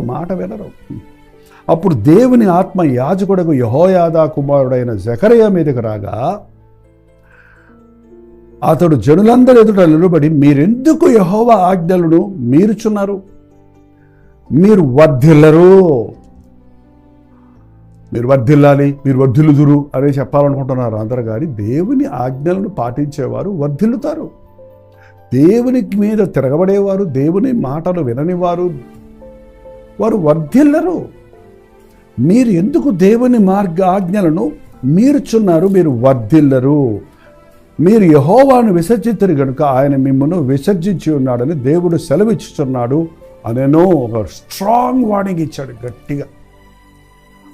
మాట వినరు. అప్పుడు దేవుని ఆత్మ యాజకుడకు యహోయాదా కుమారుడైన జకరయ మీదకి రాగా అతడు జనులందరి ఎదుట నిలబడి మీరెందుకు యహోవ ఆజ్ఞలను మీరుచున్నారు? మీరు వర్ధిల్లరు. మీరు వర్ధిల్లాలి మీరు వర్ధిల్లుదురు అనే చెప్పాలనుకుంటున్నారు అందరు కానీ దేవుని ఆజ్ఞలను పాటించేవారు వర్ధిల్లుతారు. దేవునికి మీద తిరగబడేవారు దేవుని మాటలు విననివారు వారు వర్ధిల్లరు. మీరు ఎందుకు దేవుని మార్గ ఆజ్ఞలను మీరుచున్నారు? మీరు వర్ధిల్లరు. మీరు యహోవాను విసర్జితురు గనుక ఆయన మిమ్మల్ని విసర్జించి ఉన్నాడని దేవుడు సెలవిచ్చుచున్నాడు అనేనో ఒక స్ట్రాంగ్ వార్నింగ్ ఇచ్చాడు గట్టిగా.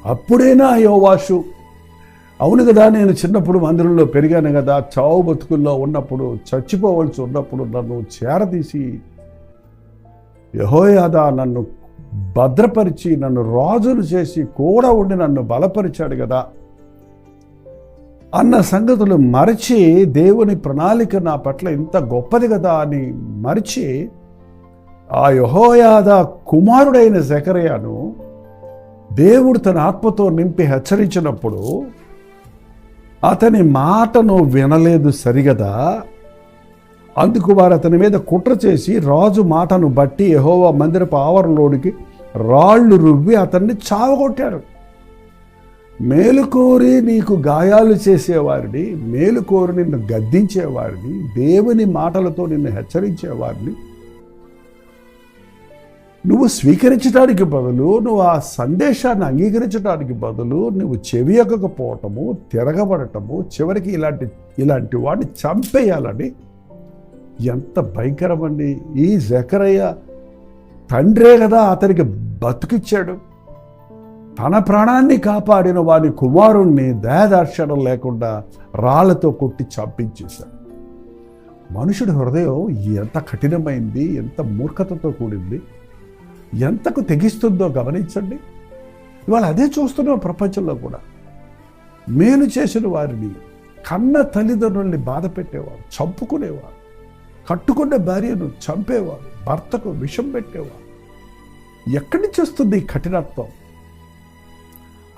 అప్పుడైనా యోవాషు? అవును కదా నేను చిన్నప్పుడు మందిరంలో పెరిగాను కదా చావు బతుకుల్లో ఉన్నప్పుడు చచ్చిపోవలసి ఉన్నప్పుడు నన్ను చేరదీసి యహోయాదా నన్ను భద్రపరిచి నన్ను రాజును చేసి కూడా ఉండి నన్ను బలపరిచాడు కదా అన్న సంగతులు మరచి దేవుని ప్రణాళిక నా పట్ల ఇంత గొప్పది కదా అని మరిచి ఆ యహోయాద కుమారుడైన జకరయాను దేవుడు తన ఆత్మతో నింపి హెచ్చరించినప్పుడు అతని మాటను వినలేదు సరిగదా? అందుకు వారు అతని మీద కుట్ర చేసి రాజు మాటను బట్టి యహోవా మందిరపు ఆవరణలోనికి రాళ్ళు రువ్వి అతన్ని చావగొట్టారు. మేలుకోరి నీకు గాయాలు చేసేవారిని మేలుకోరి నిన్ను గద్దించేవారిని దేవుని మాటలతో నిన్ను హెచ్చరించేవారిని. నువ్వు స్వీకరించడానికి బదులు నువ్వు ఆ సందేశాన్ని అంగీకరించడానికి బదులు నువ్వు చెవియకపోవటము తిరగబడటము చివరికి ఇలాంటి ఇలాంటి వాడిని చంపేయాలని ఎంత భయంకరమండి. ఈ జకరయ్య తండ్రే కదా అతనికి బతుకిచ్చాడు. తన ప్రాణాన్ని కాపాడిన వాని కుమారుణ్ణి దయదార్శనం లేకుండా రాళ్ళతో కొట్టి చంపించేశాడు. మనుషుడి హృదయం ఎంత కఠినమైంది ఎంత మూర్ఖతతో కూడింది ఎంతకు తెగిస్తుందో గమనించండి. ఇవాళ అదే చూస్తున్నాం ప్రపంచంలో కూడా. మేలు చేసిన వారిని కన్న తల్లిదండ్రుల్ని బాధ పెట్టేవారు చంపుకునేవారు. కట్టుకున్న భార్యను చంపేవారు భర్తకు విషం పెట్టేవారు. ఎక్కడి నుంచి వస్తుంది ఈ కఠినత్వం?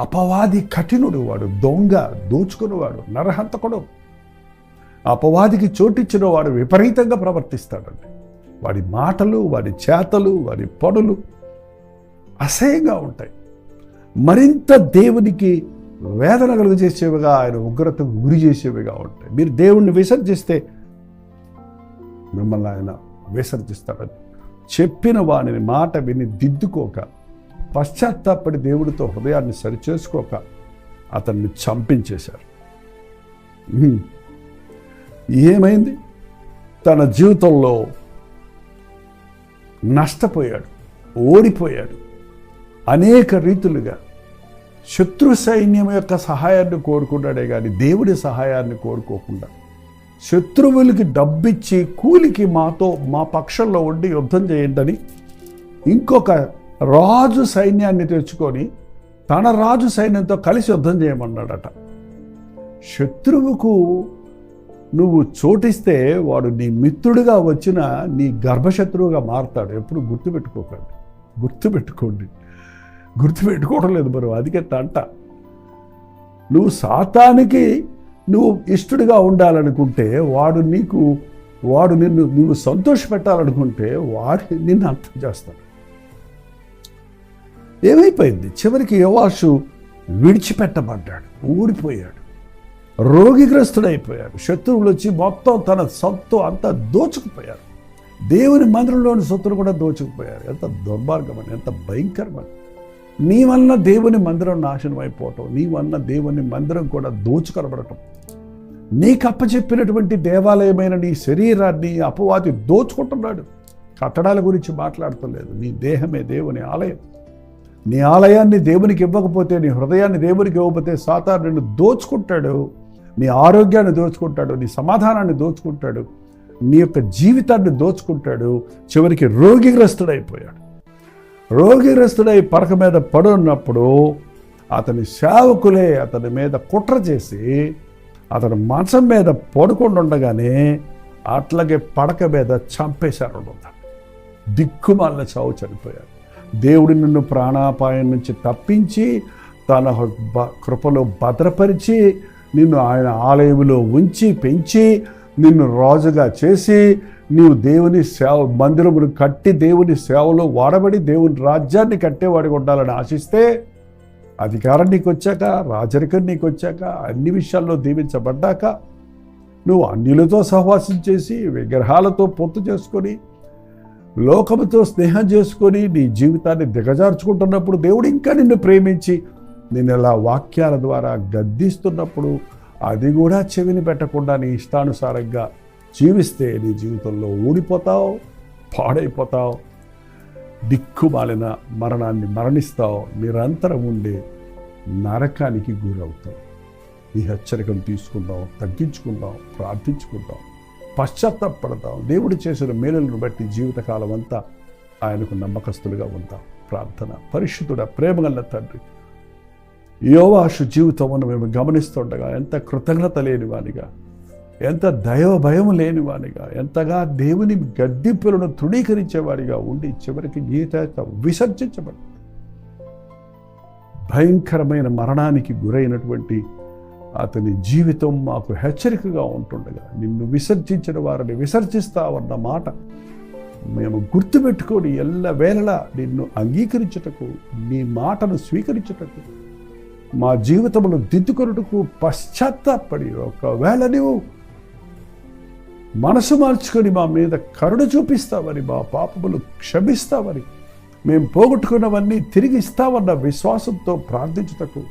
అపవాది కఠినుడు వాడు దొంగ దోచుకునేవాడు నరహంతకుడు. అపవాదికి చోటిచ్చిన వాడు విపరీతంగా ప్రవర్తిస్తాడండి. వాడి మాటలు వాడి చేతలు వాడి పనులు అసహ్యంగా ఉంటాయి. మరింత దేవునికి వేదన కలుగు చేసేవిగా ఆయన ఉగ్రతకు గురి చేసేవిగా ఉంటాయి. మీరు దేవుణ్ణి విసర్జిస్తే మిమ్మల్ని ఆయన విసర్జిస్తాడని. చెప్పిన వాని మాట విని దిద్దుకోక పశ్చాత్తాపడి దేవుడితో హృదయాన్ని సరిచేసుకోక అతన్ని చంపించేశారు. ఏమైంది? తన జీవితంలో నష్టపోయాడు ఓడిపోయాడు. అనేక రీతులుగా శత్రు సైన్యం యొక్క సహాయాన్ని కోరుకున్నాడే కానీ దేవుడి సహాయాన్ని కోరుకోకుండా శత్రువులకి డబ్బిచ్చి కూలికి మాతో మా పక్షంలో ఉండి యుద్ధం చేయండి ఇంకొక రాజు సైన్యాన్ని తెచ్చుకొని తన రాజు సైన్యంతో కలిసి యుద్ధం చేయమన్నాడట. శత్రువుకు నువ్వు చోటిస్తే వాడు నీ మిత్రుడిగా వచ్చిన నీ గర్భశత్రువుగా మారతాడు. ఎప్పుడు గుర్తుపెట్టుకోకండి. గుర్తుపెట్టుకోండి. గుర్తుపెట్టుకోవడం లేదు మరి అదికే తంట నువ్వు సాతానికి నువ్వు ఇష్టడిగా ఉండాలనుకుంటే వాడు నీకు వాడు నిన్ను నువ్వు సంతోషపెట్టాలనుకుంటే వాడు నిన్ను అర్థం చేస్తాడు. ఏమైపోయింది? చివరికి యోవాషు విడిచిపెట్టబడ్డాడు ఊడిపోయాడు రోగిగ్రస్తుడైపోయాడు శత్రువులు వచ్చి మొత్తం తన సొత్తు అంతా దోచుకుపోయారు. దేవుని మందిరంలోని సొత్తులు కూడా దోచుకుపోయారు. ఎంత దుర్మార్గమని ఎంత భయంకరమని. నీ వల్ల దేవుని మందిరం నాశనం అయిపోవటం నీ వల్ల దేవుని మందిరం కూడా దోచుకొనబడటం నీకు అప్పచెప్పినటువంటి దేవాలయమైన నీ శరీరాన్ని అపవాది దోచుకుంటున్నాడు. కట్టడాల గురించి మాట్లాడతలేదు. నీ దేహమే దేవుని ఆలయం. నీ ఆలయాన్ని దేవునికి ఇవ్వకపోతే నీ హృదయాన్ని దేవునికి ఇవ్వకపోతే సాతాను నిన్ను దోచుకుంటాడు. నీ ఆరోగ్యాన్ని దోచుకుంటాడు. నీ సమాధానాన్ని దోచుకుంటాడు. నీ యొక్క జీవితాన్ని దోచుకుంటాడు. చివరికి రోగిగ్రస్తుడైపోయాడు. రోగిగ్రస్తుడై పడక మీద పడున్నప్పుడు అతని సేవకులే అతని మీద కుట్ర చేసి అతను మంచం మీద పడుకుండా ఉండగానే అట్లాగే పడక మీద చంపేశారు దిక్కుమాలిన చావు చనిపోయాడు. దేవుడు నిన్ను ప్రాణాపాయం నుంచి తప్పించి తన కృపలో భద్రపరిచి నిన్ను ఆయన ఆలయంలో ఉంచి పెంచి నిన్ను రాజుగా చేసి నీవు దేవుని సేవ మందిరమును కట్టి దేవుని సేవలో వాడబడి దేవుని రాజ్యాన్ని కట్టేవాడిగా ఉండాలని ఆశిస్తే అధికారం నీకు వచ్చాక రాజరికం నీకు వచ్చాక అన్ని విషయాల్లో దీవించబడ్డాక నువ్వు అన్యులతో సహవాసం చేసి విగ్రహాలతో పొత్తు చేసుకొని లోకముతో స్నేహం చేసుకొని నీ జీవితాన్ని దిగజార్చుకుంటున్నప్పుడు దేవుడు ఇంకా నిన్ను ప్రేమించి నిన్ను ఇలా వాక్యాల ద్వారా గద్దిస్తున్నప్పుడు అది కూడా చెవిని పెట్టకుండా నీ ఇష్టానుసారంగా జీవిస్తే నీ జీవితంలో ఊడిపోతావు పాడైపోతావు దిక్కుమాలిన మరణాన్ని మరణిస్తావు నిరంతరం ఉండే నరకానికి గురవుతావు. ఈ హెచ్చరికలు తీసుకుందాం తగ్గించుకుందాం ప్రార్థించుకుందాం. పశ్చాత్తాపడతాం దేవుడు చేసిన మేలులను బట్టి జీవితకాలం అంతా ఆయనకు నమ్మకస్తులుగా ఉంటాం. ప్రార్థన. పరిశుద్ధుడ ప్రేమగల తండ్రి యోవాషు జీవితమును మేము గమనిస్తుండగా ఎంత కృతజ్ఞత లేని వానిగా ఎంత దైవ భయం లేని వానిగా ఎంతగా దేవుని గద్దింపులను తృణీకరించేవాడిగా ఉండి చివరికి గీత విసర్జించబడి భయంకరమైన మరణానికి గురైనటువంటి అతని జీవితం మాకు హెచ్చరికగా ఉంటుండగా నిన్ను విసర్జించిన వారిని విసర్జిస్తావన్న మాట మేము గుర్తుపెట్టుకొని ఎల్ల వేళలా నిన్ను అంగీకరించుటకు నీ మాటను స్వీకరించుటకు మా జీవితంలో దిద్దుకొనుటకు పశ్చాత్తాపడి ఒకవేళ నీవు మనసు మార్చుకొని మా మీద కరుణ చూపిస్తావని మా పాపములు క్షమిస్తావని మేము పోగొట్టుకున్నవన్నీ తిరిగి ఇస్తావన్న విశ్వాసంతో ప్రార్థించుటకు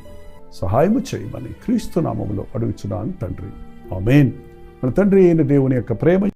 సహాయము చేయమని క్రీస్తు నామములో అడుగుచున్నాను తండ్రి. ఆమెన్. మన తండ్రి అయిన దేవుని యొక్క ప్రేమ